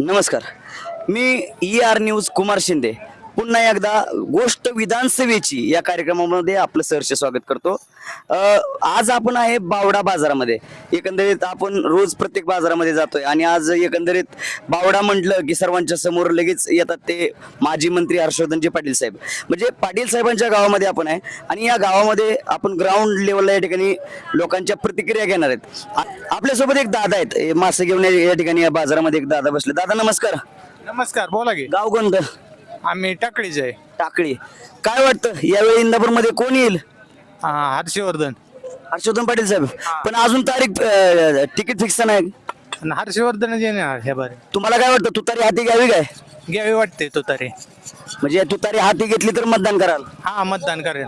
नमस्कार. मी E R news Kumar Shinde. पुन्हा एकदा गोष्ट विधानसभेची या कार्यक्रमामध्ये आपलं सहर्ष स्वागत करतो. आज आपण आहे बावडा बाजारामध्ये. एकंदरीत आपण रोज प्रत्येक बाजारामध्ये जातोय आणि आज एकंदरीत बावडा म्हटलं की सर्वांच्या समोर लगेच येतात ते माजी मंत्री हर्षवर्धनजी पाटील साहेब. म्हणजे पाटील साहेबांच्या गावामध्ये आपण आहे आणि या गावामध्ये आपण ग्राउंड लेवलला या ठिकाणी लोकांच्या प्रतिक्रिया घेणार आहेत. आपल्यासोबत एक दादा आहेत. मासे घेऊन या या ठिकाणी या बाजारामध्ये एक दादा बसले. दादा नमस्कार. नमस्कार बोला की. गाव कोणतं? आम्ही टाकळीचे आहे. टाकळी. काय वाटतं? यावेळी इंदापूरमध्ये कोण येईल? हा, हर्षवर्धन. हर्षवर्धन पाटील साहेब. पण अजून तारीख अं, तिकीट फिक्स नाही. आणि हर्षवर्धनच येणार ह्या बारे. तुम्हाला काय वाटतं? तुतारी हाती घ्यावी काय? घ्यावी वाटते तो तरी म्हणजे तुतारी हाती घेतली तर मतदान कराल. हा मतदान करेल.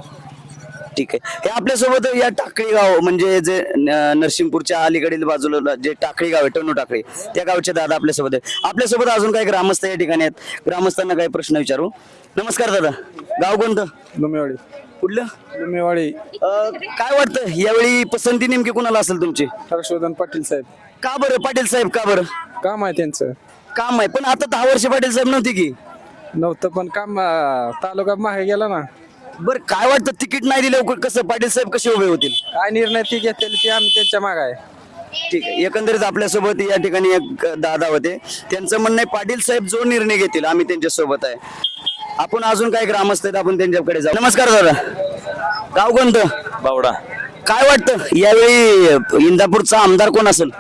ठीक आहे. हे आपल्यासोबत या टाकळी गाव म्हणजे जे न- नरसिंगपूरच्या अलीकडील बाजूला जे टाकळी गाव आहे टनू टाकळी त्या गावचे दादा आपल्यासोबत आहे आपल्यासोबत अजून काही ग्रामस्थ या ठिकाणी आहेत. ग्रामस्थांना काही प्रश्न विचारू. नमस्कार दादा. गाव कोणतं? लुमेवाडी. कुठलं? लुमेवाडी. अं, काय वाटतं? यावेळी पसंती नेमकी कुणाला असेल तुमची? हर्षवर्धन पाटील साहेब. का बरं? पाटील साहेब का बरं? काम आहे त्यांचं. काम आहे. पण आता दहा वर्ष पाटील साहेब नव्हती की? नव्हतं पण काम अं, तालुका मागे गेला ना. बरं काय वाटतं तिकीट नाही दिलं कसं पाटील साहेब कसे उभे होतील? काय निर्णय ती घेतलेली ती आम्ही त्यांच्या माग आहे. ठीक आहे एकंदरीत आपल्यासोबत या ठिकाणी एक दादा होते. त्यांचं म्हणणं आहे पाटील साहेब जो निर्णय घेतील आम्ही त्यांच्यासोबत आहे. आपण अजून काय ग्रामस्थ आहेत आपण त्यांच्याकडे जाऊ. नमस्कार दादा. गाव कोणतं? बावडा. काय वाटतं? यावेळी इंदापूरचा आमदार कोण असेल?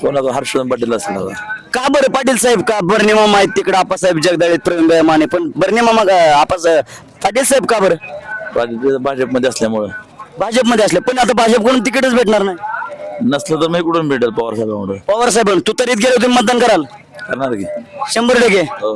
कोणाचा हर्षवर्धन पाटील असेल आता. का बरं पाटील साहेब? का बर्णे मामा आहेत तिकडे आपासाहेब जगदाळे प्रवीण माने पण बर्णे मामा आपास पाटील साहेब का बरं? भाजप भाजपमध्ये असल्यामुळं. भाजपमध्ये असले. पण आता भाजपकडून तिकीटच भेटणार नाही. नसलं तर मी कुठून भेटेल पवार साहेबांमुळे पवार साहेब तू तरीत गेले तुम्ही मतदान कराल. करणार की. शंभर टक्के. हो.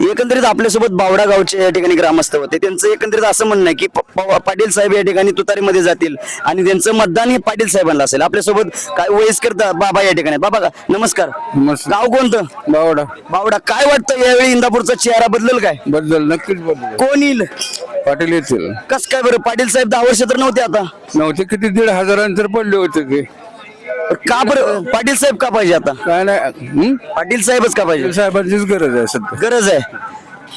एकंदरीत आपल्यासोबत बावडा गावचे या ठिकाणी ग्रामस्थ होते. त्यांचं एकंदरीत असं म्हणणं आहे की प- प- पाटील साहेब या ठिकाणी तुतारीमध्ये जातील आणि त्यांचं मतदान हे पाटील साहेबांना असेल. आपल्यासोबत काय वयस्कर दा- बाबा या ठिकाणी बाबा का- नमस्कार. नमस्कार. गाव कोणतं? बावडा. बावडा. काय वाटतं यावेळी इंदापूरचा चेहरा बदलल काय? बदल नक्कीच बदल कोण येईल? पाटील येतील. कस काय बरं? पाटील साहेब दहा वर्ष तर नव्हते आता. नव्हते किती दीड हजारांतर पडले होते ते. का बरं पाटील साहेब का पाहिजे आता? काय नाही. हं? पाटील साहेबच का पाहिजे? साहेबांचीच गरज आहे सध्या. गरज आहे.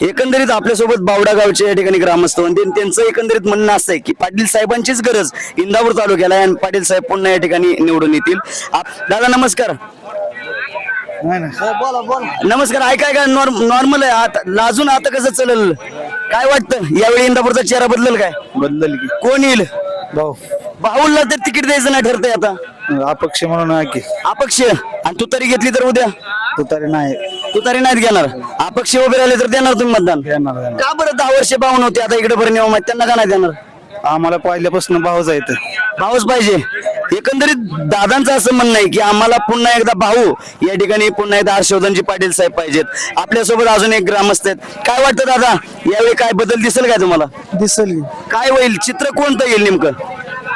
एकंदरीत आपल्यासोबत बावडा गावचे या ठिकाणी ग्रामस्थ आणि त्यांचं एकंदरीत म्हणणं असं आहे की पाटील साहेबांचीच गरज इंदापूर तालुक्याला आहे आणि पाटील साहेब पुन्हा या ठिकाणी निवडून येतील. आप- दादा नमस्कार. नमस्कार ऐकाय काय नॉर्मल आहे. आता लाजून आता कसं चलल? काय वाटतं? यावेळी इंदापूरचा चेहरा बदलल काय? बदलल की. कोण येईल? भाऊ. भाऊला तर तिकीट द्यायचं नाही ठरतंय आता. अपक्ष म्हणून आहे की. अपक्ष? आणि तू तरी घेतली तर उद्या? तुतारी नाही. तू तरी नाहीत घेणार. अपक्ष उभे राहिले तर देणार तुम्ही मतदान? येणार येणार. का बरं दहा वर्ष भाऊ नव्हते आता इकडे बरं नियम आहेत. त्यांना का नाही देणार? आम्हाला पहिल्यापासून भाऊ जायचं भाऊच पाहिजे. एकंदरीत दादांचं असं म्हणणं आहे की आम्हाला पुन्हा एकदा भाऊ या ठिकाणी पुन्हा एकदा हर्षवर्धनजी पाटील साहेब पाहिजेत. आपल्यासोबत अजून एक ग्रामस्थ आहेत. काय वाटतं दादा? यावेळी काय बदल दिसेल काय तुम्हाला? दिसेल काय होईल? चित्र कोणतं येईल नेमकं?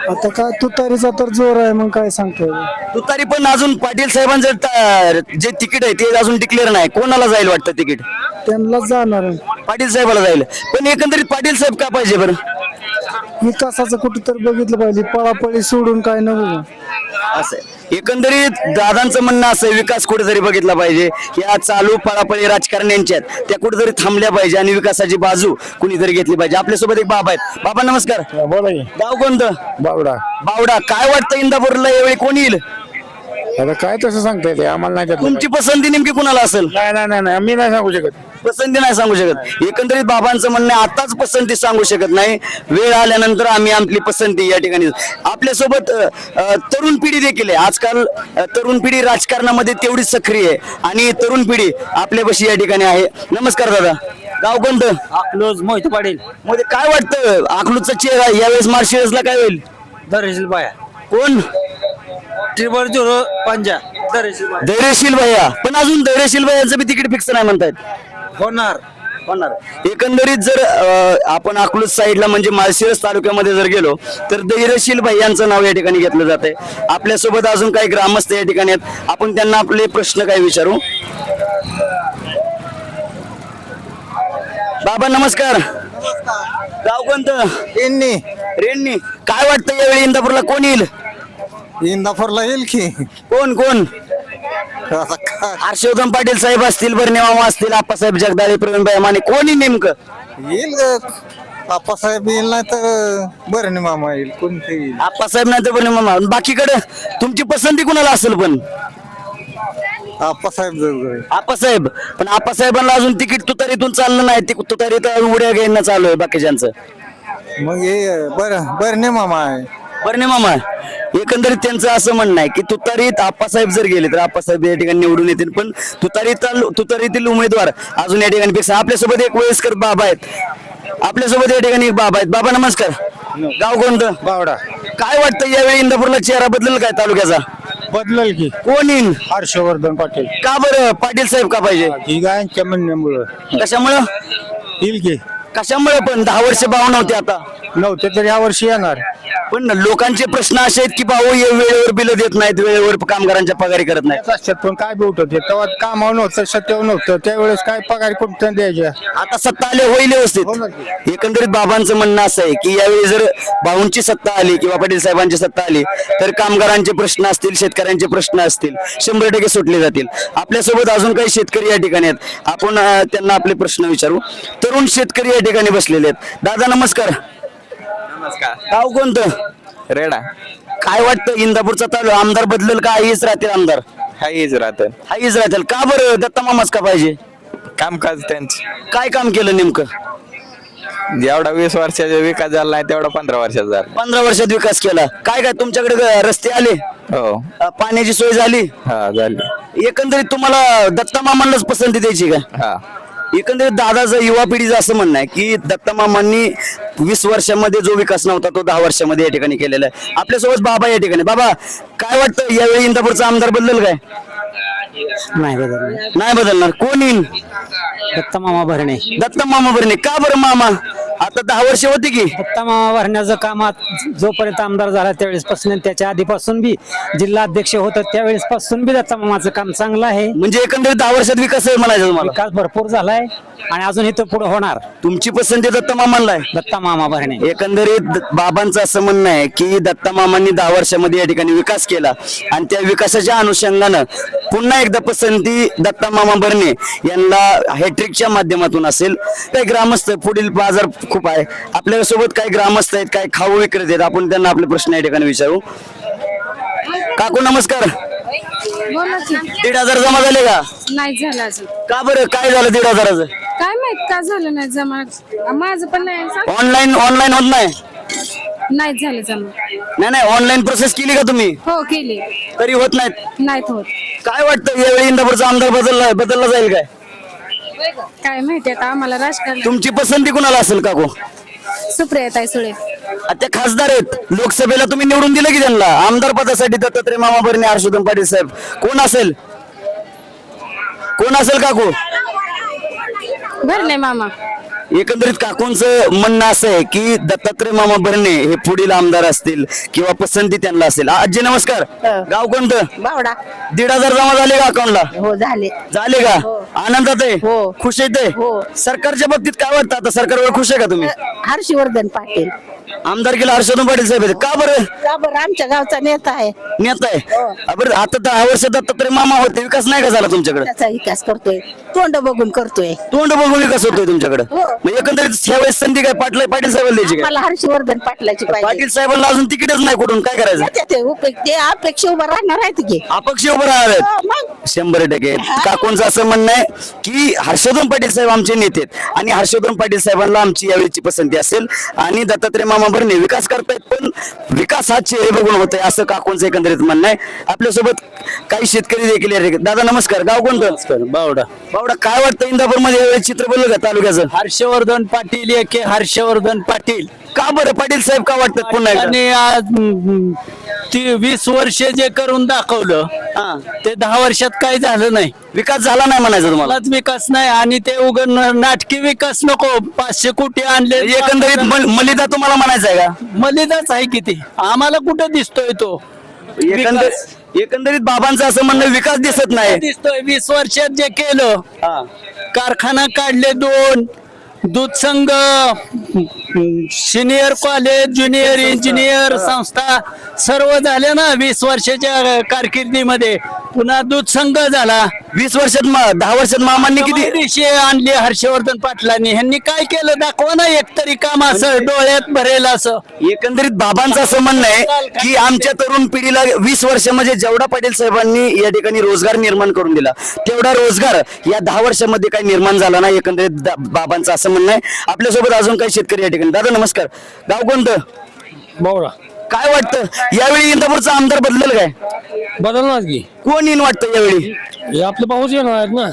आता काय तुतारीचा तर जोर आहे मग काय सांगता? येईल तुतारी पण अजून पाटील साहेबांचं ता- जे तिकीट आहे ते अजून डिक्लेअर नाही. कोणाला जाईल वाटतं तिकीट? त्यांनाच जाणार आहे. पाटील साहेबाला जाईल. पण एकंदरीत पाटील साहेब का पाहिजे बरं? विकासाचं कुठेतरी बघितलं पाहिजे. पळापळी सोडून काय नको असं आहे. एकंदरीत दादांचं म्हणणं असं विकास कुठेतरी बघितला पाहिजे. या चालू पळापळी राजकारण यांच्यात त्या कुठेतरी थांबल्या पाहिजे आणि विकासाची बाजू कुणीतरी घेतली पाहिजे. आपल्यासोबत एक बाबा आहेत. बाबा नमस्कार. बोला गाव कोणतं? बावडा. बावडा. काय वाटतं इंदापूरला यावेळी? कोण येईल? आता काय तसं सांगता येते आम्हाला नाही त्यातलं तुमची पसंती नेमकी कुणाला असेल? काय. नाही नाही नाही. मी नाही सांगू शकत. पसंती नाही सांगू शकत. एकंदरीत बाबांचं म्हणणं आहे, आताच पसंती सांगू शकत नाही. वेळ आल्यानंतर आम्ही आपली पसंती या ठिकाणी आपल्यासोबत अ, अ, तरुण पिढी देखील आहे. आजकाल अ, तरुण पिढी राजकारणामध्ये तेवढी सक्रिय आहे. आणि तरुण पिढी आपल्यापाशी या ठिकाणी आहे. नमस्कार दादा. गाव कोणतं? अकलूज मोहित पाटील मध्ये काय वाटतं? अकलूजचा चेहरा यावेळेस मार्शियसला काय होईल? दरेशील बाया. कोण? ट्रिपल झिरो पंजा. धैर्यशील भैया. पण अजून धैर्यशील भैयाचं बी तिकीट फिक्स नाही म्हणतायत. होणार. होणार. एकंदरीत जर अ, आपण अकलूज साईडला म्हणजे माळशिरस तालुक्यामध्ये जर गेलो तर धैर्यशील भैयांचं नाव या ठिकाणी घेतलं जाते आपल्यासोबत अजून काही ग्रामस्थ या ठिकाणी आहेत. आपण त्यांना आपले प्रश्न काय विचारू. बाबा नमस्कार. गाव कोणतं? यांनी रेणनी काय वाटतं यावेळी इंदापूरला? कोण येईल? इंदापूरला येईल की? कोण कोण? आता हर्षवर्धन पाटील साहेब असतील बर्णे मामा असतील आप्पासाहेब जगदाळे प्रवीणभाई माने कोणी नेमकं? येईल आप्पासाहेब येईल नाही तर बरं मामा येईल कोणते येईल? आप्पासाहेब नाही तर बर्णे मामा. बाकीकडे तुमची पसंती कुणाला असेल पण? आप्पासाहेब आप्पासाहेब. पण आप्पासाहेबांना अजून तिकीट तुतारीतून चाललं नाही. ती तुतारीत उड्या घेणं चालू आहे बाकीच्यांचं. मग हे बरं बरं नाही मामा आहे. बरं नाही मामा एकंदरीत त्यांचं असं म्हणणं आहे की तुतारीत आप्पासाहेब जर गेले तर आप्पासाहेब या ठिकाणी निवडून येतील. पण तुतारीत तुतारीतील उमेदवार अजून या ठिकाणी पेक्षा आपल्यासोबत एक वयस्कर बाबा आहेत. आपल्यासोबत या ठिकाणी एक बाबा आहेत. बाबा नमस्कार. गाव कोणतं? बावडा. काय वाटतं यावेळी इंदापूरला चेहरा बदलेल काय तालुक्याचा? बदलल की. कोण येईल? हर्षवर्धन पाटील. का बरं? पाटील साहेब का पाहिजे? ही गायांच्या म्हणण्यामुळं. कशामुळं? येईल की. कशामुळे पण? दहा वर्ष भाव नव्हते आता. नव्हते तर या वर्षी येणार. पण लोकांचे प्रश्न असे आहेत की भाऊ हे वेळेवर बिल देत नाहीत वेळेवर कामगारांच्या पगारी करत नाहीत. असतात पण काय बी उठत तेव्हा कामावर नव्हतं सत्यावर नव्हतं. त्यावेळेस काय पगार कुठं द्यायच्या आता सत्ता आली होईल व्यवस्थित. एकंदरीत बाबांचं म्हणणं असं आहे की यावेळी जर भाऊंची सत्ता आली किंवा पाटील साहेबांची सत्ता आली तर कामगारांचे प्रश्न असतील शेतकऱ्यांचे प्रश्न असतील शंभर टक्के सुटले जातील. आपल्यासोबत अजून काही शेतकरी या ठिकाणी आहेत. आपण अं, त्यांना आपले प्रश्न विचारू. तरुण शेतकरी या ठिकाणी बसलेले आहेत. दादा नमस्कार. नमस्कार. गाव कोणतं? रेडा. काय वाटतं इंदापूरचा तालु आमदार बदलेल का? हेच राहतील आमदार. हाईच राहत हाच राहतील. का बरं दत्ता मामाच का पाहिजे? कामकाज त्यांचं. काय काम केलं नेमकं? जेवढा वीस वर्षाचा विकास झाला नाही तेवढा पंधरा वर्षाचा झाला. पंधरा वर्षात विकास केला. काय काय तुमच्याकडे ग- रस्ते आले? हो. अ, पाण्याची सोय झाली? हा झाली. एकंदरीत तुम्हाला दत्ता मामांनाच पसंती द्यायची का? हा. एकंदरीत दादाचं युवा पिढीचं असं म्हणणं आहे की दत्ता मामांनी वीस वर्षामध्ये जो विकास नव्हता तो दहा वर्षामध्ये या ठिकाणी केलेला आहे. आपल्यासोबत बाबा या ठिकाणी. बाबा काय वाटतं यावेळी इंदापूरचा आमदार बदलेल काय? नाही बदलणार. नाही बदलणार. कोण येईल दत्ता मामा भरणे. दत्ता मामा बरं का बरं मामा? आता दहा वर्ष होती की. दत्ता मामा भरण्याचं काम आज जोपर्यंत आमदार झाला त्यावेळेस पासून त्याच्या आधीपासून बी जिल्हा अध्यक्ष होतं त्यावेळेस पासून बी दत्ता मामाचं काम चांगलं आहे. म्हणजे एकंदरीत दहा वर्षात विकास आहे म्हणायचं तुम्हाला? विकास भरपूर झालाय आणि अजून इथं पुढे होणार. तुमची पसंती दत्ता मामांना आहे. दत्ता मामा भरणे. एकंदरीत द- बाबांचं असं म्हणणं आहे की दत्ता मामांनी दहा वर्षामध्ये या ठिकाणी विकास केला आणि त्या विकासाच्या अनुषंगानं पुन्हा एकदा पसंती दत्ता मामा बर्णे यांना हॅट्रिकच्या माध्यमातून असेल. काही ग्रामस्थ पुढील बाजार खूप आहे. आपल्यासोबत काही ग्रामस्थ आहेत काही खाऊ विक्रेते आहेत. आपण त्यांना आपले प्रश्न या ठिकाणी विचारू. काकू नमस्कार. दीड हजार जमा झाले का? नाही झालं अजून. का बरं? काय झालं दीड हजाराचं? काय माहीत का झालं नाही जमा? माझं पण नाही सांग. ऑनलाईन ऑनलाईन होत नाही? नाही झालं जमा. नाही नाही ऑनलाईन प्रोसेस केली का तुम्ही? हो केली. तरी होत नाहीत? नाहीत होत. काय वाटतं यावेळी इंदापूरचा आमदार बदलला बदलला जाईल काय? काय माहिती आता आम्हाला राजकारण तुमची पसंती कुणाला असेल काकू? सुप्रिया सुळे. आ, त्या खासदार आहेत. लोकसभेला तुम्ही निवडून दिलं की त्यांना? आमदार पदासाठी दत्तात्रय मामा बर्णे हर्षवर्धन पाटील साहेब. कोण असेल? कोण असेल काकू? भरले मामा. एकंदरीत काकूंचं म्हणणं असं आहे की दत्तात्रय मामा बर्णे हे पुढील आमदार असतील किंवा पसंती त्यांना असेल. आजी नमस्कार. गाव कोणतं? बावडा. दीड हजार जमा झाले का अकाउंटला? हो झाले. झाले का? आनंदात आहे? हो. खुश आहे ते? हो. सरकारच्या बाबतीत काय वाटतं? आता सरकारवर खुश आहे का तुम्ही? हर्षवर्धन पाटील. आमदार केला हर्षवर्धन पाटील साहेब आहेत. का बरं? का बरं? आमच्या गावचा नेता आहे. नेता आहे. अ, बरं आता दहा वर्ष दत्तात्रय मामा होते. विकास नाही का झाला तुमच्याकडे? त्याचा विकास करतोय. तोंड बघून करतोय. तोंड बघून विकास होतोय तुमच्याकडे? हो. मग एकंदरीत ह्यावेळेस संधी काय पाटील पाटील साहेबांना द्यायची काय? मला हर्षवर्धन पाटलाची पाहिजे. पाटील साहेबांना अजून तिकीटच नाही कुठून काय करायचं? ते- ते उपेग- ते अपेक्षा उभं राहणार आहेत की. अपक्ष उभं राहणार आहेत. हो, मग. शंभर टक्के. काकूंचं असं म्हणणं आहे की हर्षवर्धन पाटील साहेब आमचे नेते आहेत. आणि हर्षवर्धन पाटील साहेबांना आमची यावेळीची पसंती असेल. आणि दत्तात्रय मामा भरणे विकास करतायत पण विकास हा चेहरे बघून होत आहे असं काकूंचं एकंदरीत म्हणणं आहे? आपल्यासोबत काही शेतकरी देखील. दादा नमस्कार. गाव कोणतं? बावडा. बावडा काय वाटतं इंदापूरमध्ये यावेळी चित्र बोललं का तालुक्याचं? हर्षवर्धन पाटील एके हर्षवर्धन पाटील. का बरं पाटील साहेब का वाटतात पुन्हा एकदा? आणि आज ती वीस वर्ष जे करून दाखवलं हा. ते दहा वर्षात काही झालं नाही. विकास झाला नाही म्हणायचं तुम्हाला? मलाच विकास नाही आणि ते उग नाटकी विकास नको पाचशे कोटी आणले. एकंदरीत मल- मलिदा तुम्हाला म्हणायचं आहे का? मलिदाच आहे किती आम्हाला कुठं दिसतोय तो? एकंदरीत एकंदरीत बाबांचं असं म्हणणं विकास दिसत नाही दिसतोय वीस वर्षात जे केलं. कारखाना काढले दोन दूध संघ सिनियर कॉलेज ज्युनियर इंजिनियर संस्था सर्व झाले ना वीस वर्षाच्या कारकिर्दीमध्ये. पुन्हा दूध संघ झाला. वीस वर्षात मा- दहा वर्षात मामांनी किती? दिवशी आणली हर्षवर्धन पाटलांनी. ह्यांनी काय केलं? दाखवा ना एकतरी काम असं डोळ्यात भरेल असं. एकंदरीत बाबांचं असं म्हणणं आहे की? आमच्या तरुण पिढीला वीस वर्ष म्हणजे जेवढा पाटील साहेबांनी या ठिकाणी रोजगार निर्माण करून दिला तेवढा रोजगार या दहा वर्षामध्ये काही निर्माण झाला नाही एकंदरीत दा- बाबांचं असं म्हणणं आहे. आपल्यासोबत अजून काही शेतकरी या ठिकाणी. दादा नमस्कार. गाव कोणतं? बावळा काय वाटतं? यावेळी इंदापूरचा आमदार बदलेल काय? बदलणार की. कोण येईन वाटतं यावेळी? हे आपले भाऊच येणार आहेत ना.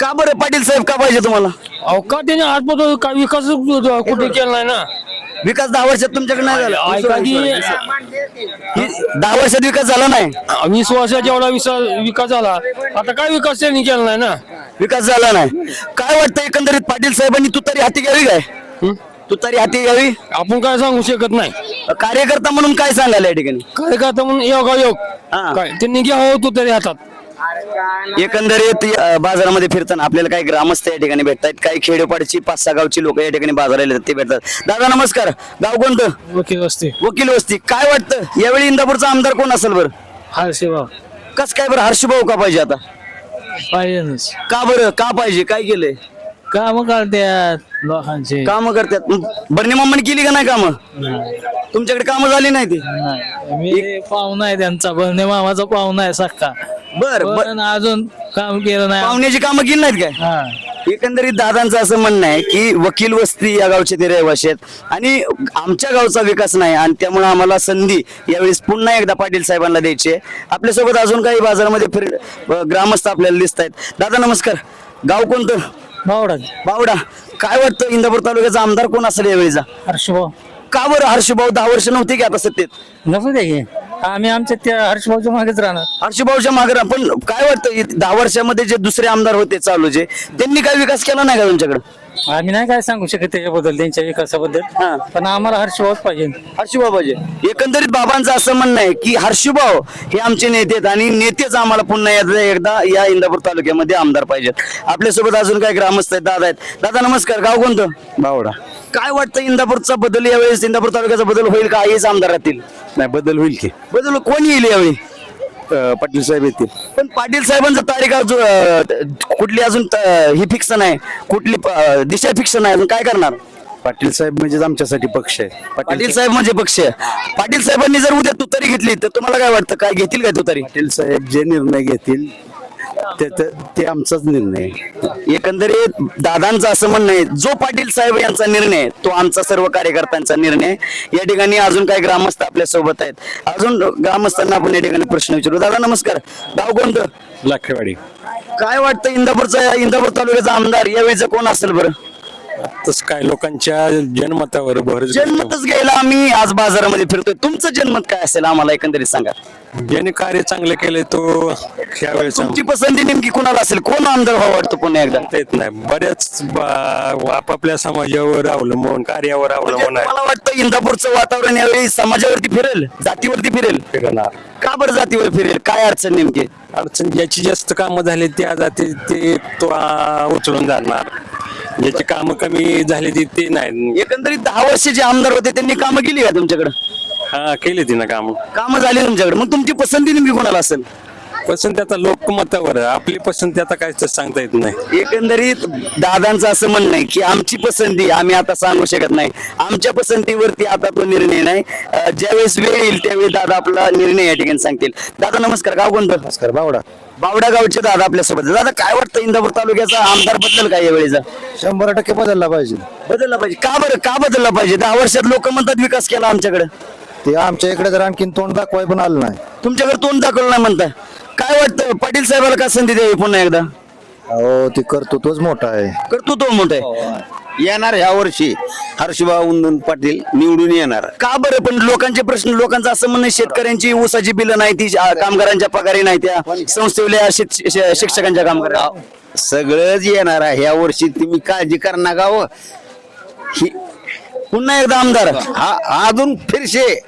का बरं पाटील साहेब का पाहिजे तुम्हाला? अहो का त्याने आजपासून काय विकास कुठे केला नाही ना? विकास दहा वर्षात तुमच्याकडे नाही झाला. ऐका की ही- दहा वर्षात विकास झाला नाही? वीस वर्षाच्या एवढा विसा- विकास झाला आता काय विकास त्यांनी केला नाही ना? विकास झाला नाही. काय वाटतं एकंदरीत पाटील साहेबांनी तुतारी हाती घ्यावी काय? हं? तुतारी हाती घ्यावी? आपण काय सांगू शकत नाही. कार्यकर्ता म्हणून काय सांगायला या ठिकाणी? काय करता म्हणून योगा योग हा. काय? त्यांनी घ्या तू तरी हातात. एकंदरीत अं, बाजारामध्ये फिरताना आपल्याला काही ग्रामस्थ या ठिकाणी भेटतात काही खेडोपाडची पाच सहा गावची लोक या ठिकाणी बाजाराला येतात ते भेटतात. दादा नमस्कार. गाव कोणतं? वकील असते वकील वस्ती. काय वाटतं? यावेळी इंदापूरचा आमदार कोण असेल बरं? हा सेवा कस काय बरं? हर्षभाऊ का पाहिजे आता? पाहिजेच का बरं? का पाहिजे? काय केलंय? काम करतात लोकांचे. काम करतात. बर्णी मामाने केली का नाही काम? तुमच्याकडे कामं झाली नाही ती? मी पाहुणा आहे त्यांचा. बहिणी मामाचा पाहुणा आहे सक्का बर बर पण अजून काम केलं नाही. पाहुण्याची कामं केली नाहीत काय? हा. एकंदरीत दादांचं असं म्हणणं आहे की वकील वस्ती या गावचे ते रहिवाशी आहेत. आणि आमच्या गावचा विकास नाही आणि त्यामुळे आम्हाला संधी यावेळेस पुन्हा एकदा पाटील साहेबांना द्यायची आहे. आपल्यासोबत अजून काही बाजारामध्ये फिर ग्रामस्थ आपल्याला दिसत आहेत. दादा नमस्कार. गाव कोणतं? बावडा. बावडा. काय वाटतं इंदापूर तालुक्याचा आमदार कोण असेल यावेळीचा हर्षभाऊ. का बरं हर्षभाऊ? दहा वर्ष नव्हते की आता सत्तेत? की. आम्ही आमच्या त्या हर्षभाऊच्या मागेच राहणार. हर्षभाऊच्या मागे पण काय वाटतं दहा वर्षामध्ये जे दुसरे आमदार होते चालू जे त्यांनी काय विकास केला नाही का तुमच्याकडे? आम्ही नाही काय सांगू शकत त्याच्याबद्दल त्यांच्या विकासाबद्दल. हा. पण आम्हाला हर्षभाऊच पाहिजे. हर्षभाऊ पाहिजे. एकंदरीत बाबांचं असं म्हणणं आहे की हर्षभाऊ हे आमचे नेते आहेत आणि नेतेच आम्हाला पुन्हा एकदा एकदा या इंदापूर तालुक्यामध्ये आमदार पाहिजेत. आपल्यासोबत अजून काही ग्रामस्थ आहेत दादा आहेत. दादा नमस्कार. गाव कोणतं? बावडा. काय वाटतं इंदापूरचा बदल यावेळेस? इंदापूर तालुक्याचा बदल होईल का? हेच आमदार राहतील. नाही बदल होईल की. बदल कोण येईल यावेळी? पाटील साहेब येतील. पण पाटील साहेबांचा तारीख अजून अं, कुठली अजून ही फिक्स नाही. कुठली अं, दिशा फिक्स नाही. अजून काय करणार? पाटील साहेब म्हणजे आमच्यासाठी पक्ष आहे. पाटील साहेब म्हणजे पक्ष पाटील साहेबांनी जर उद्या तुतारी घेतली तर तुम्हाला काय वाटतं? काय घेतील काय तुतारी? पाटील साहेब जे निर्णय घेतील ते आमचाच निर्णय आहे. एकंदरीत दादांचं असं म्हणणं आहे जो पाटील साहेब यांचा निर्णय आहे, तो आमचा सर्व कार्यकर्त्यांचा निर्णय आहे. या ठिकाणी अजून काही ग्रामस्थ आपल्यासोबत आहेत. अजून ग्रामस्थांना आपण या ठिकाणी प्रश्न विचारू. दादा नमस्कार. गाव कोणतं? लाखेवाडी. काय वाटतं इंदापूरचा इंदापूर तालुक्याचा आमदार यावेळीचं कोण असेल बरं? तसं काय लोकांच्या जनमतावर भर जन्मतच घ्यायला आम्ही आज बाजारामध्ये फिरतोय. तुमचं जन्मत काय असेल आम्हाला एकंदरीत सांगा. ज्याने कार्य चांगले केले तो ह्यावेळेस तुमची पसंती नेमकी कोणाला असेल? कोण आमदार व्हावं वाटतं पुन्हा एकदा? येत नाही. बऱ्याच बा- आपापल्या समाजावर अवलंबून कार्यावर अवलंबून आहे. मला वाटतं इंदापूरचं वातावरण यावेळी समाजावरती फिरेल? जातीवरती फिरेल? फिरणार. का बरं जातीवर फिरेल? काय अडचण नेमकी? अडचण ज्याची जास्त कामं झाली त्या जाती ते तो आ, उचलून जाणार. ज्याची कामं कमी झाली ती ते नाही. एकंदरीत दहा वर्ष जे आमदार होते त्यांनी कामं केली का तुमच्याकडे? हा केली तिनं काम. कामं झाली तुमच्याकडे. मग तुमची पसंती नेमकी कोणाला असेल? पसंती आता लोकमतावर आहे. आपली पसंती आता काय ते सांगता येत नाही. एकंदरीत दादांचं असं म्हणणं आहे की आमची पसंती आम्ही आता सांगू शकत नाही. आमच्या पसंतीवरती आता तो निर्णय नाही. अं, ज्यावेळेस वेळ येईल त्यावेळी दादा आपला निर्णय या ठिकाणी सांगतील. दादा नमस्कार. गाव कोणतं? नमस्कार बावडा. बावडा गावचे दादा आपल्यासोबत. आहेत. दादा काय वाटतं इंदापूर तालुक्याचा आमदार बदल काय यावेळीचा? शंभर टक्के बदलला पाहिजे. बदलला पाहिजे. का बरं? का बदलला पाहिजे? दहा वर्षात लोक म्हणतात विकास केला आमच्याकडे. ते आमच्या इकडे जर आणखीन तोंड दाखवाय पण आलं नाही. तुमच्याकडे तोंड दाखवलं नाही म्हणताय. काय वाटतं? पाटील साहेबाला का संधी द्यावी पुन्हा एकदा? हो ते करतो तोच मोठा आहे. करतो तो मोठा आहे. येणार ह्या वर्षी हर्षभाऊ उंदन पाटील निवडून येणार. का बरं? पण लोकांचे प्रश्न लोकांचं असं म्हणणं आहे, शेतकऱ्यांची ऊसाची बिलं नाही ती आ, कामगारांच्या पगारी नाही त्या शिक- शि- शिक्षकांच्या कामगार सगळंच येणार आहे. ह्या वर्षी तुम्ही काळजी कर नका हो. ही पुन्हा एकदा आमदार. हा अजून फिरशे.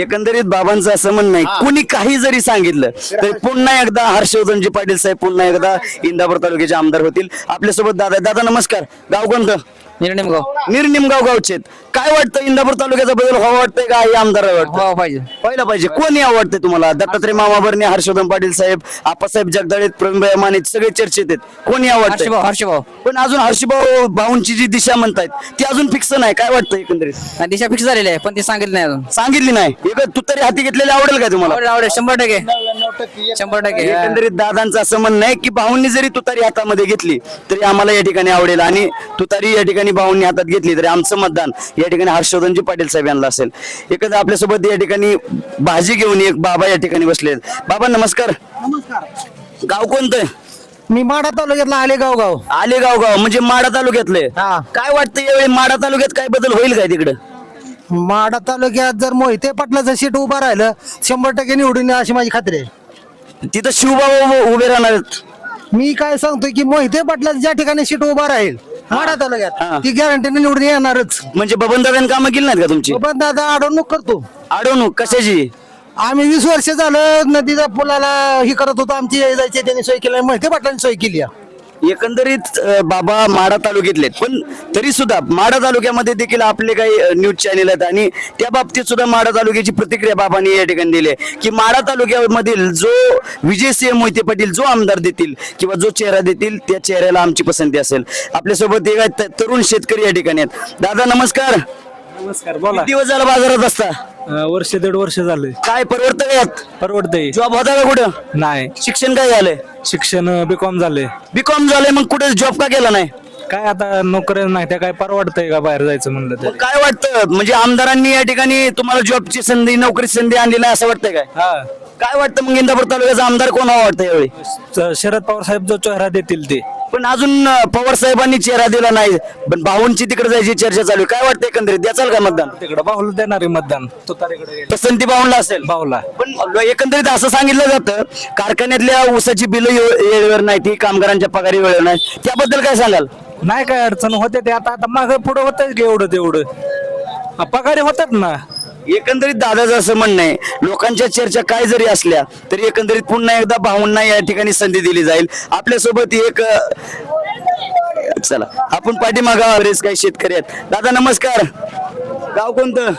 एकंदरीत बाबांचं असं म्हणणं आहे कुणी काही जरी सांगितलं तरी पुन्हा एकदा हर्षवर्धनजी पाटील साहेब पुन्हा एकदा इंदापूर तालुक्याचे आमदार होतील. आपल्यासोबत दादा दादा नमस्कार. गाव कोणतं? निर्णयगाव निर्निमगाव गावचे आहेत. काय वाटतं? इंदापूर तालुक्याचा बदल व्हावा वाटतंय का? हे आमदार वाटतं हो पाहिजे. पहिला पाहिजे. कोणी आवडते तुम्हाला? दत्तात्रय मामा बर्णे हर्षवर्धन पाटील साहेब आप्पासाहेब जगदाळे प्रवीणभाई माने सगळे चर्चेत आहेत. कोणी आवडते हर्षभाऊ हर्षभाऊ. पण अजून हर्षभाऊ भाऊंची जी दिशा म्हणतायत ती अजून फिक्स नाही. काय वाटतं एकंदरीत? दिशा फिक्स झालेली आहे पण ते सांगितलं नाही अजून. सांगितली नाही. एक तू तरी हाती घेतलेली आवडेल का तुम्हाला? आवडेल आवडेल. शंभर टक्के. शंभर टक्के. एकंदरीत दादांचं असं म्हणणं आहे की भाऊंनी जरी तुतारी हातामध्ये घेतली तरी आम्हाला या ठिकाणी आवडेल. आणि तुतारी या ठिकाणी भाऊंनी हातात घेतली तरी आमचं मतदान या ठिकाणी हर्षवर्धनजी पाटील साहेब यांना असेल. एकंदर आपल्यासोबत या ठिकाणी भाजी घेऊन एक बाबा या ठिकाणी बसलेत बाबा नमस्कार. गाव कोणतं मी माडा तालुक्यातला आले गाव. गाव आलेगाव गाव म्हणजे माडा तालुक्यातले. हा. काय वाटतं यावेळी माडा तालुक्यात काय बदल होईल काय तिकडं? माडा तालुक्यात जर मोहिते पाटलाचं सीट उभं राहिलं शंभर टक्के निवडून येईल अशी माझी खात्री आहे. तिथं शिवबाबा उभे- उभे राहणार आहेत. मी काय सांगतोय की मोहिते पाटलाचं ज्या ठिकाणी सीट उभा राहील माडा. तालुक्यात ती गॅरंटीने निवडून येणारच. म्हणजे बबन दादांनी कामं केली नाहीत का तुमची? पण दादा अडवणूक करतो. अडवणूक कशाची? आम्ही वीस वर्ष झालं नदीच्या पुलाला ही करत होतो. आमची जायची त्यांनी सोय केली मोहिते पाटलांनी सोय केली आहे. एकंदरीत बाबा माडा तालुक्यातले आहेत. पण तरी सुद्धा माडा तालुक्यामध्ये देखील आपले काही न्यूज चॅनेल आहेत आणि त्या बाबतीत सुद्धा माडा तालुक्याची प्रतिक्रिया बाबांनी या ठिकाणी दिली आहे. की माडा तालुक्यामधील जो विजयसिंह मोहिते पाटील जो आमदार देतील किंवा जो चेहरा देतील त्या चेहऱ्याला आमची पसंती असेल. आपल्यासोबत एक तरुण शेतकरी या ठिकाणी आहेत. दादा नमस्कार. नमस्कार बोला. किती दिवस झाला बाजारात असता वर्ष दीड वर्ष झाले काय परवडतं का यात? परवडतंय. जॉब होता का कुठं? नाही. शिक्षण काय झालंय? शिक्षण बीकॉम झाले बीकॉम झालंय मग कुठे जॉब का केला नाही? काय आता नोकऱ्या नाही त्या काय परवडतंय का बाहेर जायचं म्हणलं मग काय वाटतं? म्हणजे आमदारांनी या ठिकाणी तुम्हाला जॉबची संधी नोकरी संधी आणली नाही असं वाटतंय काय? हा. काय वाटतं मग इंदापूर तालुक्याचा आमदार कोण हवा वाटतं यावेळी? शरद पवार साहेब जो चेहरा देतील ते. पण अजून पवार साहेबांनी चेहरा दिला नाही. पण भाऊंची तिकडे जायची चर्चा चालू आहे. काय वाटतं एकंदरीत? द्याचाल का मतदान? तिकडे बाहुल देणार आहे मतदान. तुतारीकडे गेले. पसंती भाऊंला असेल. बाहुला पण एकंदरीत असं सांगितलं जातं कारखान्यातल्या ऊसाची बिलं वेळेवर नाही ती कामगारांच्या पगारी वेळेवर नाही त्याबद्दल काय सांगाल? नाही काय अडचण होते ते. आता आता माग पुढे होत एवढं तेवढं. पगारी होतात ना. एकंदरीत दादाचं असं म्हणणं आहे लोकांच्या चर्चा काय जरी असल्या तरी एकंदरीत पुन्हा एकदा भाऊंना या ठिकाणी संधी दिली जाईल. आपल्यासोबत एक चला आपण पाठीमागा बरेच काही शेतकरी आहेत. दादा नमस्कार. गाव कोणतं?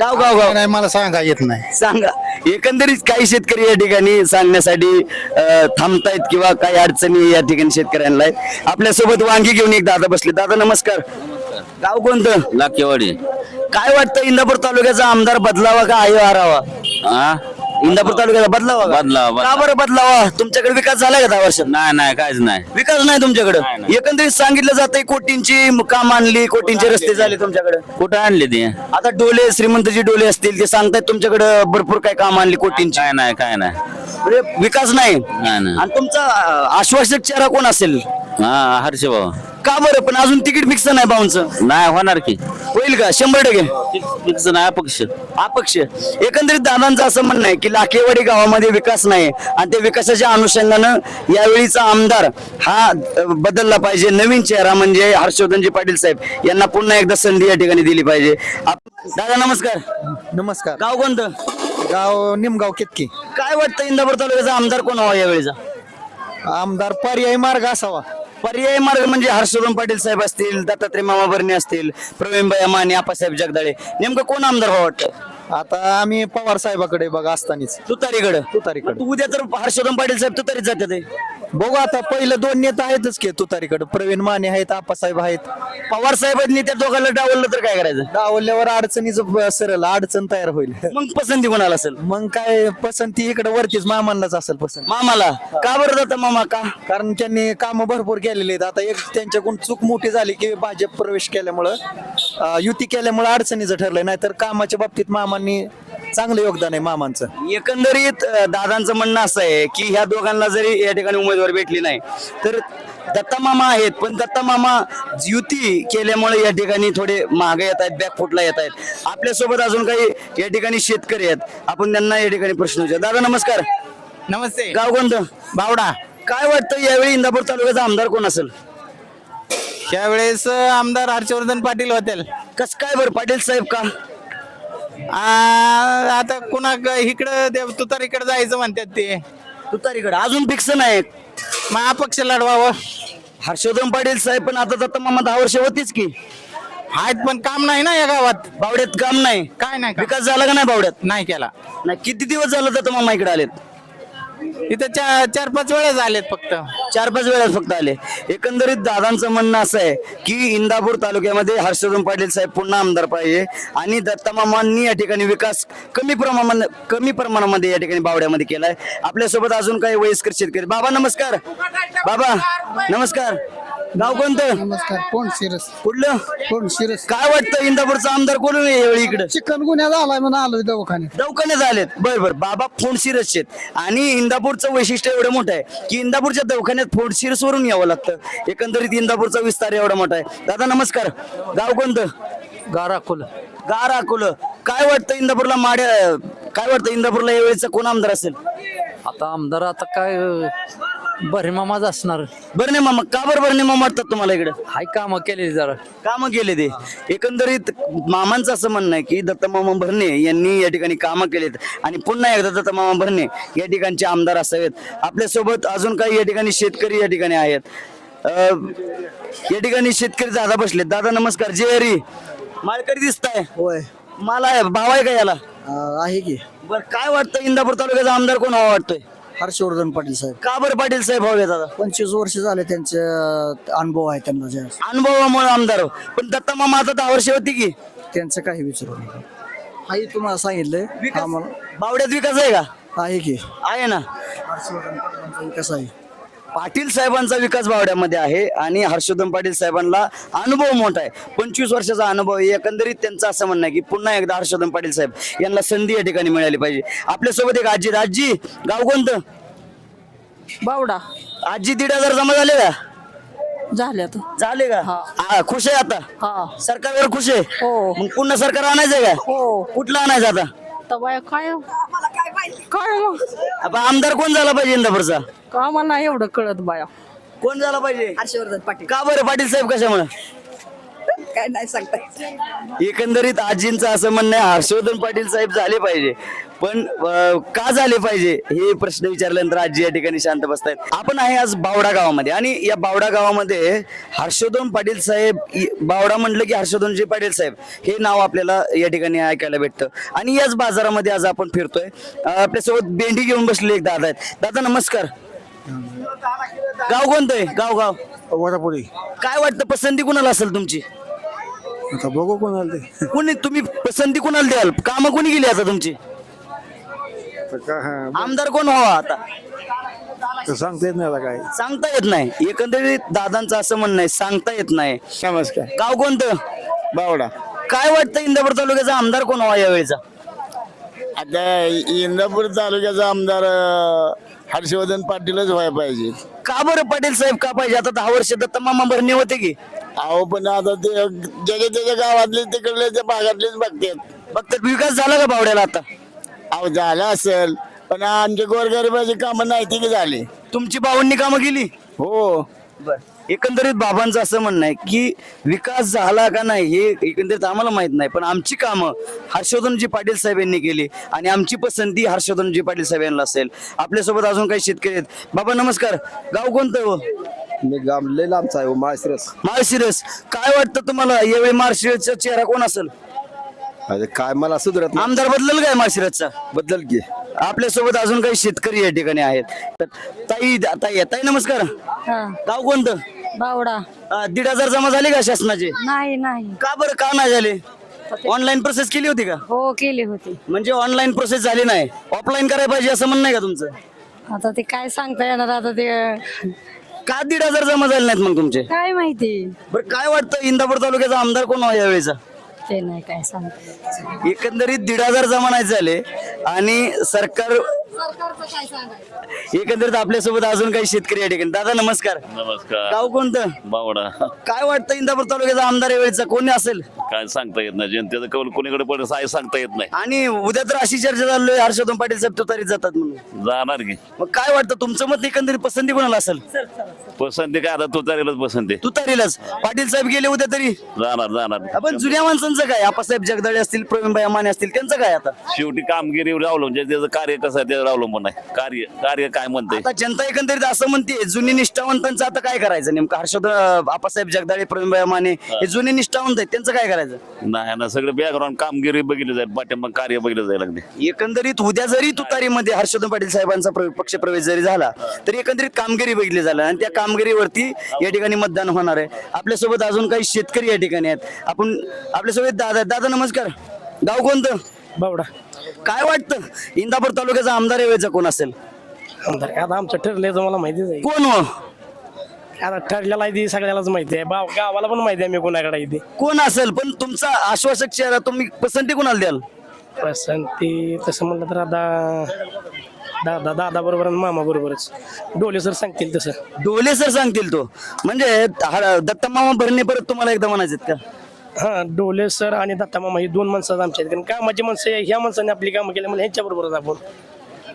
गाव गाव गाव. नाही मला सांगा येत नाही. सांगा. एकंदरीत काही शेतकरी या ठिकाणी सांगण्यासाठी अं, थांबतायत किंवा काही अडचणी या ठिकाणी शेतकऱ्यांना आहेत. आपल्यासोबत वांगी घेऊन एक दादा बसले. दादा नमस्कार. गाव कोणतं? लाकेवाडी काय वाटतं इंदापूर तालुक्याचा आमदार बदलावा का आहे हारावा? हा इंदापूर तालुक्याचा बदलावा का? बदलावा, बदलावा. का बरं बदलावा? तुमच्याकडे विकास झाला का दहा वर्षात? नाही नाही काहीच नाही. विकास नाही तुमच्याकडे? एकंदरीत सांगितलं जातंय कोटींची काम आणली कोटींचे रस्ते झाले तुमच्याकडे. कुठं आणले ते? आता डोले श्रीमंतजी डोले असतील ते सांगतायत तुमच्याकडे भरपूर काय काम आणली कोटींची. काय नाही काय नाही. म्हणजे विकास नाही. नाही, नाही. आणि तुमचा अं, आश्वासक चेहरा कोण असेल? हा हर्ष भाऊ. का बरं? पण अजून तिकीट फिक्स नाही भाऊंचं. नाही होणार की. होईल का? शंभर टक्के. फिक्स नाही अपक्ष. अपक्ष. एकंदरीत दादांचं असं म्हणणं आहे की लाखेवाडी गावामध्ये विकास नाही आणि त्या विकासाच्या अनुषंगानं यावेळीचा आमदार हा अ, बदलला पाहिजे. नवीन चेहरा म्हणजे हर्षवर्धनजी पाटील साहेब यांना पुन्हा एकदा संधी या ठिकाणी दिली पाहिजे. आप- दादा नमस्कार. नमस्कार. गाव कोणतं? गाव निमगाव केतकी? काय वाटतं इंदापूर तालुक्याचा आमदार कोण हवा यावेळीचा? आमदार पर्यायी मार्ग असावा. पर्याय मार्ग म्हणजे हर्षवर्धन पाटील साहेब असतील दत्तात्रय मामा भरणे असतील प्रवीणबाई माने आपासाहेब जगदाळे. नेमकं कोण आमदार व्हावं वाटतं? आता आम्ही पवार साहेबाकडे बघा असतानीच. तुतारीकडे? तुतारीकडे. तू उद्या तर हर्षवर्धन पाटील साहेब तुतारीत जाते ते बघू आता पहिलं दोन नेता आहेतच की तुतारीकडे. प्रवीण माने आहेत आप्पासाहेब आहेत. पवार साहेबांनी त्या दोघांना डावललं तर काय करायचं? डावल्यावर अडचणीच सरळ अडचण तयार होईल. मग पसंती कोणाला असेल? मग काय पसंती इकडे वरतीच मामांनाच असेल पसंत. मामाला? का बरं जातं मामा? का? कारण त्यांनी काम भरपूर केलेली आहेत. आता एक त्यांच्याकडून चूक मोठी झाली की भाजप प्रवेश केल्यामुळं अं, युती केल्यामुळं अडचणीचं ठरलंय. नाहीतर कामाच्या बाबतीत मामांनी चांगलं योगदान आहे मामांचं. एकंदरीत अं, दादांचं म्हणणं असं आहे की ह्या दोघांना जरी या ठिकाणी उमेदवार भेटली नाही तर दत्ता मामा आहेत पण दत्ता मामा युती केल्यामुळे या ठिकाणी थोडे मागे येत आहेत बॅकफुटला येत आहेत. आपल्यासोबत अजून काही या ठिकाणी शेतकरी आहेत आपण त्यांना या ठिकाणी प्रश्न विचार. दादा नमस्कार. नमस्ते. गाव कोणतं? बावडा. काय वाटतं यावेळी इंदापूर तालुक्याचा आमदार कोण असेल? त्यावेळेस आमदार हर्षवर्धन पाटील होतील. कस काय बरं पाटील साहेब का? आता कुणा इकडं तुतारीकडे जायचं म्हणतात ते. तुतारीकडे? अजून फिक्स नाही. मग अपक्ष लढवावं. हर्षवर्धन पाटील साहेब पण आता दत्ता मामा दहा वर्ष होतीच की. आहेत पण काम नाही ना या गावात. बावड्यात काम नाही. काय नाही विकास झाला का नाही बावड्यात? नाही केला. नाही किती दिवस झालं दत्ता मामा इकडे आलेत? इथं चार चार पाच वेळेस आलेत फक्त. चार पाच वेळा फक्त आले. एकंदरीत दादांचं म्हणणं असं आहे की इंदापूर तालुक्यामध्ये हर्षवर्धन पाटील साहेब पुन्हा आमदार पाहिजे आणि दत्तामामांनी या ठिकाणी विकास कमी प्रमाणामध्ये कमी प्रमाणामध्ये या ठिकाणी बावड्यामध्ये केलाय. आपल्यासोबत अजून काही वयस्कर शेतकरी बाबा नमस्कार. बाबा नमस्कार. गाव कोणतं? नमस्कार कोण शिरस? कुठलं? कोण शिरस? काय वाटतं इंदापूरचा आमदार कोण आहे यावेळी इकडं? चिकन गुन्हा झालाय म्हणून आलोय दवाखान्यात. दवाखान्यात आलेत. बर बर. बाबा फोडशिरस आहेत. आणि इंदापूरचं वैशिष्ट्य एवढं मोठं आहे की इंदापूरच्या दवाखान्यात फोडशिरस वरून यावं लागतं. एकंदरीत इंदापूरचा विस्तार एवढा मोठा आहे. दादा नमस्कार. गाव कोणतं? गाराकुल. गार अकोलं काय वाटतं इंदापूरला माड्या काय वाटतं इंदापूरला यावेळेचा कोण आमदार असेल? आता आमदार आता काय भरीमामाच असणार. बरं मामा. का बरं बरं मामा वाटतात तुम्हाला इकडं? हाय काम केली जरा. कामं केले ते एकंदरीत मामांचं असं म्हणणं आहे की दत्त मामा भरणे यांनी या ठिकाणी कामं केलेत. आणि पुन्हा एकदा दत्त मामा भरणे या ठिकाणचे आमदार असावेत. आपल्यासोबत अजून काही या ठिकाणी शेतकरी या ठिकाणी आहेत. अं, या ठिकाणी शेतकरी दादा बसलेत. दादा नमस्कार. जे हरी. मालकरी दिसताय. होय. मला आहे. भाव आहे का याला? आहे की. बर काय वाटतं? इंदापूर तालुक्याचा आमदार कोण हवा वाटतोय? हर्षवर्धन पाटील साहेब. का बरं पाटील साहेब हवे दादा पंचवीस वर्ष झाले त्यांचे अनुभव आहे त्यांना अनुभवामुळे आमदार. हो. पण दत्ता मामा आता दहा वर्ष होती की? त्यांचं काही विचारू नका. आई तुम्हाला सांगितलंय. आम्हाला बावड्यात विकास आहे का? आहे की. आहे ना. हर्षवर्धन पाटलांचा विकास आहे. पाटील साहेबांचा विकास बावड्यामध्ये आहे आणि हर्षवर्धन पाटील साहेबांना अनुभव मोठा आहे. पंचवीस वर्षाचा अनुभव आहे. एकंदरीत त्यांचं असं म्हणणं आहे की पुन्हा एकदा हर्षवर्धन पाटील साहेब यांना संधी या ठिकाणी मिळाली पाहिजे. आपल्यासोबत एक आजी. आजी गाव कोणतं? बावडा. आजी दीड हजार जमा झाले का? झाल्या तर झाले का? हा, खुश आहे आता? हा. सरकारवर खुश आहे? हो. मग पुन्हा सरकार आणायचंय का? हो. कुठलं आणायचं आता? तबाय काय? काय मग आता आमदार कोण झाला पाहिजे इंदापूरचा? का मला एवढं कळत बाया. कोण झाला पाहिजे? हर्षवर्धन पाटील. का बरं पाटील साहेब कशामुळे? काय नाही सांगता एकंदरीत आजींचं असं म्हणणं आहे हर्षवर्धन पाटील साहेब झाले पाहिजे. पण अं, का झाले पाहिजे? हे प्रश्न विचारल्यानंतर आजी या ठिकाणी शांत बसतायत. आपण आहे आज बावडा गावामध्ये आणि या बावडा गावामध्ये हर्षवर्धन पाटील साहेब इ- बावडा म्हटलं की हर्षवर्धनजी पाटील साहेब हे नाव आपल्याला या ठिकाणी ऐकायला भेटतं. आणि याच बाजारामध्ये आज आपण फिरतोय. अं, आपल्यासोबत बेंडी घेऊन बसले एक दादा आहेत. दादा नमस्कार. गाव कोणतं आहे? गाव गाव. वरापुरी काय वाटतं? पसंती कुणाला असेल तुमची? आता बघू कोणाला ते कोणी तुम्ही पसंती कोणाला द्याल? कामं कोणी केली आता तुमची? आमदार कोण व्हावा आता? सांगता येत नाही आता काय. सांगता येत नाही. एकंदरीत दादांचं असं म्हणणं आहे सांगता येत नाही. नमस्कार. गाव कोणतं? बावडा. काय वाटतं इंदापूर तालुक्याचा आमदार कोण व्हावा यावेळेचा? आता इंदापूर तालुक्याचा आमदार अं, हर्षवर्धन पाटीलच व्हायला पाहिजे. का बरं पाटील साहेब का पाहिजे? आता दहा वर्ष दत्त मामा भरणे होते की. अहो पण आता ते ज्याच्या त्याच्या गावातले तिकडले त्या भागातलेच बघतात. फक्त विकास झाला का बावड्याला आता? अहो झालं असेल. पण आमच्या गोरगरिबाची कामं नाही ती की झाली. तुमची बावन्नी कामं केली? हो. बर. एकंदरीत बाबांचं असं म्हणणं आहे की विकास झाला का नाही हे एकंदरीत आम्हाला माहीत नाही. पण आमची कामं हर्षवर्धनजी पाटील साहेब यांनी केली आणि आमची पसंती हर्षवर्धनजी पाटील साहेब यांना असेल. आपल्यासोबत अजून काही शेतकरी आहेत. बाबा नमस्कार. गाव कोणतं हो? मी गाव लय लांबचा आहे माळशिरस. माळशिरस. काय वाटतं तुम्हाला? यावेळी माळशिरसचा चेहरा कोण असेल? काय मला सुधरत आमदार बदलल काय माळशिरसचा? बद्दल की आपल्यासोबत अजून काही शेतकरी या ठिकाणी आहेत. तर ताई ताई ताई नमस्कार. गाव कोणतं? बावडा. अं, दीड हजार जमा झाले का शासनाचे? नाही नाही. का बरं? का नाही झाले? ऑनलाईन प्रोसेस केली होती का? हो केली होती. म्हणजे ऑनलाईन प्रोसेस झाली नाही. ऑफलाईन करायला पाहिजे असं म्हणणं आहे का तुमचं? आता ते काय सांगता येणार? आता ते का दीड हजार जमा झाले नाहीत मग तुमचे? काय माहिती? बरं काय वाटतं? इंदापूर तालुक्याचा आमदार कोण यावेळेचा? ते नाही काय सांगता एकंदरीत दीड हजार जमा नाही झाले आणि सरकार एकंदरीत आपल्यासोबत अजून काही शेतकरी या ठिकाणी. दादा नमस्कार. नमस्कार. गाव कोणतं? बावडा. काय वाटतं इंदापूर तालुक्याचा आमदार यावेळेचा? कोणी असेल? काय सांगता येत नाही. जनतेचं कौल कोणीकडे पडेल काय सांगता येत नाही. आणि उद्या तर अशी चर्चा चालू आहे. हर्षवर्धन पाटील साहेब तुतारीत जातात म्हणून. जाणार की. मग काय वाटतं? तुमचं मत एकंदरीत पसंती कोणाला असेल? पसंती काय? आता तुतारीलाच पसंती. तुतारीलाच. पाटील साहेब गेले उद्या तरी? जाणार जाणार. आपण जुन्या माणसांचं काय? आपासाहेब जगदाळे असतील प्रवीणभाई माने असतील त्यांचं काय आता? शेवटी कामगिरीवर अवलंबून जे त्याचं कार्य कसं आहे त्या जनतेवर अवलंबून आहे कार्य कार्य काय म्हणते आता जनता एकंदरीत असं म्हणते जुनी निष्ठावंतांचं आता काय करायचं नेमकं? हर्षद आपासाहेब जगदाळे प्रवीणभाई माने हे. जुने निष्ठावंत आहेत त्यांचं काय करायचं? नाही ना सगळं बॅकग्राऊंड कामगिरी बघितलं जाईल पाठिंबा कार्य बघितलं जाईल अगदी. एकंदरीत उद्या जरी तुतारीमध्ये हर्षवर्धन पाटील साहेबांचा प्र- पक्ष प्रवेश जरी झाला तरी एकंदरीत कामगिरी बघितली झालं आणि त्या कामगिरीवरती या ठिकाणी मतदान होणार आहे. आपल्यासोबत अजून काही शेतकरी या ठिकाणी आहेत. आपण आपल्यासोबत दादा दादा नमस्कार. गाव कोणतं? बावडा. काय वाटतं? इंदापूर तालुक्याचा आमदार यावेळेचा कोण असेल? आमदार आता आमचं ठरलंय तुम्हाला माहितीच आहे. कोण हो? आता ठरलेला आहे ती सगळ्यालाच माहिती आहे. बाव गावाला पण माहिती आहे मी कोणाकडे आहे ते. कोण असेल? पण तुमचा आश्वासक चेहरा तुम्ही पसंती कोणाला द्याल? पसंती तसं म्हणलं तर आता दादा दादा बरोबर आणि मामा बरोबरच. डोले सर सांगतील तसं. डोले सर सांगतील तो. म्हणजे दत्ता मामा भरणे परत तुम्हाला एकदा म्हणायचे का? हा डोले सर आणि दत्ता मामा ही दोन माणसं आमच्या आहेत कारण कामाची माणसं आहे, ह्या माणसाने आपली कामं केली मला ह्यांच्याबरोबरच आपण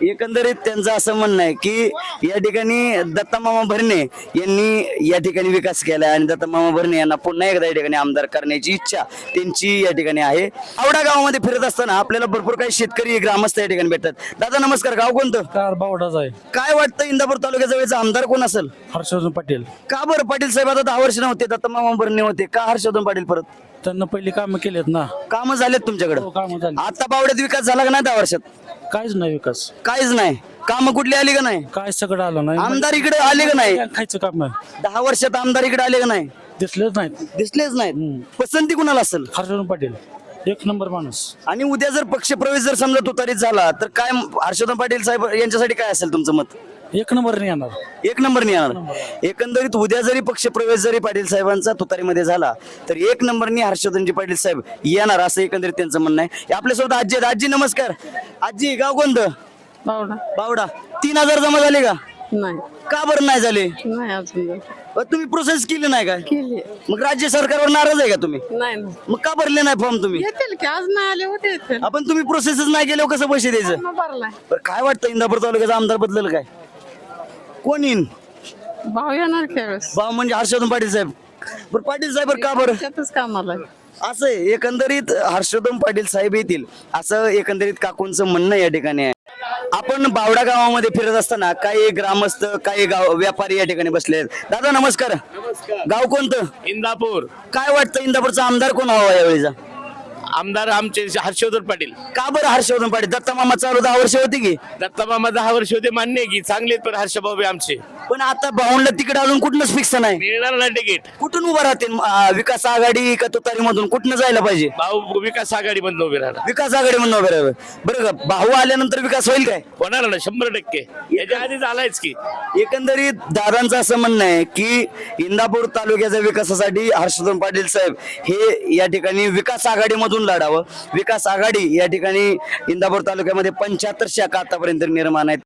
एकंदरीत त्यांचं असं म्हणणं आहे की या ठिकाणी दत्ता मामा भरणे यांनी या ठिकाणी विकास केला आणि दत्ता मामा भरणे यांना पुन्हा एकदा या ठिकाणी आमदार करण्याची इच्छा त्यांची या ठिकाणी आहे. आवडा गावामध्ये फिरत असताना आपल्याला भरपूर काही शेतकरी ग्रामस्थ या ठिकाणी भेटतात. दादा नमस्कार. गाव कोणतं? बावडाच आहे. काय वाटतं इंदापूर तालुक्याचा वेळेचा आमदार कोण असेल? हर्षवर्धन पाटील. का बरं? पाटील साहेब आता दहा वर्ष नव्हते दत्ता मामा भरणे होते. का हर्षवर्धन पाटील परत? त्यांना पहिली कामं केलेत ना. कामं झालेत तुमच्याकडे. हो, कामं झाली. आता बावड्यात विकास झाला का नाही दहा वर्षात? काहीच नाही विकास. काहीच नाही. कामं कुठली आली का नाही? काय सगळं आलं नाही. आमदार इकडे आले का नाही? खायचं काम? आहे दहा वर्षात आमदार इकडे आले का नाही? दिसलेच नाहीत. दिसलेच नाहीत. पसंती कुणाला असेल? हर्षवर्धन पाटील. एक नंबर माणूस. आणि उद्या जर पक्ष प्रवेश जर समजा तुतारीत झाला तर काय हर्षवर्धन पाटील साहेब यांच्यासाठी काय असेल तुमचं मत? एक नंबर नाही येणार. एक नंबर येणार. एकंदरीत उद्या जरी पक्ष प्रवेश जरी पाटील साहेबांचा तुतारीमध्ये झाला तर एक नंबरनी हर्षवर्धनजी पाटील साहेब येणार असं एकंदरीत त्यांचं म्हणणं आहे. आपल्यासोबत आजी आहेत. आजी नमस्कार. आजी गाव कोणतं? बावडा. बावडा. तीन हजार जमा झाले का? नाही. का बरं नाही झाले? नाही अजून अ, तुम्ही प्रोसेस केली नाही काय केली. मग राज्य सरकारवर नाराज आहे का तुम्ही? नाही ना मग का भरले नाही फॉर्म तुम्ही? येतील की आज नाही आले होते येतील. आपण तुम्ही प्रोसेसच नाही केल्यावर कसं पैसे द्यायचं? मग भरलाय. बरं काय वाटतं? इंदापूर तालुक्याचा आमदार बदलल काय? कोण येईन? भाव येणार खेळस भाव म्हणजे हर्षवर्धन पाटील साहेब. बरं पाटील साहेब बरं का बरं? त्यातच कामाला आहे. असं आहे एकंदरीत हर्षवर्धन पाटील साहेब येतील. असं एकंदरीत काकूंचं म्हणणं या ठिकाणी आहे. आपण बावडा गावामध्ये फिरत असताना काही ग्रामस्थ काही गाव व्यापारी या ठिकाणी बसले आहेत. दादा नमस्कार. गाव कोणतं? इंदापूर. काय वाटतं इंदापूरचा आमदार कोण हवा यावेळीचा? आमदार आमचे हर्षवर्धन पाटील. का बरं हर्षवर्धन पाटील? दत्ता मामा चालू दहा वर्ष होती की? दत्ता मामा दहा वर्ष होते मान्य आहे की. चांगले आहेत पण हर्षभाऊ आमचे. पण आता भाऊंडला तिकीट अजून कुठनच फिक्स नाही. मिळणार ना तिकीट. कुठून उभा राहतील अं, विकास आघाडी का तुतारी मधून कुठनं जायला पाहिजे? भाऊ विकास आघाडी बंद उभे राहणार. विकास आघाडी म्हणून उभे राहावे. बरं का भाऊ आल्यानंतर विकास होईल काय? होणार ना शंभर टक्के. याच्या आधी झालायच की. एकंदरीत दादांचं असं म्हणणं आहे की इंदापूर तालुक्याच्या विकासासाठी हर्षवर्धन पाटील साहेब हे या ठिकाणी विकास आघाडीमधून लढावं. विकास आघाडी या ठिकाणी इंदापूर तालुक्यामध्ये पंच्याहत्तर शाखा आतापर्यंत निर्माण आहेत.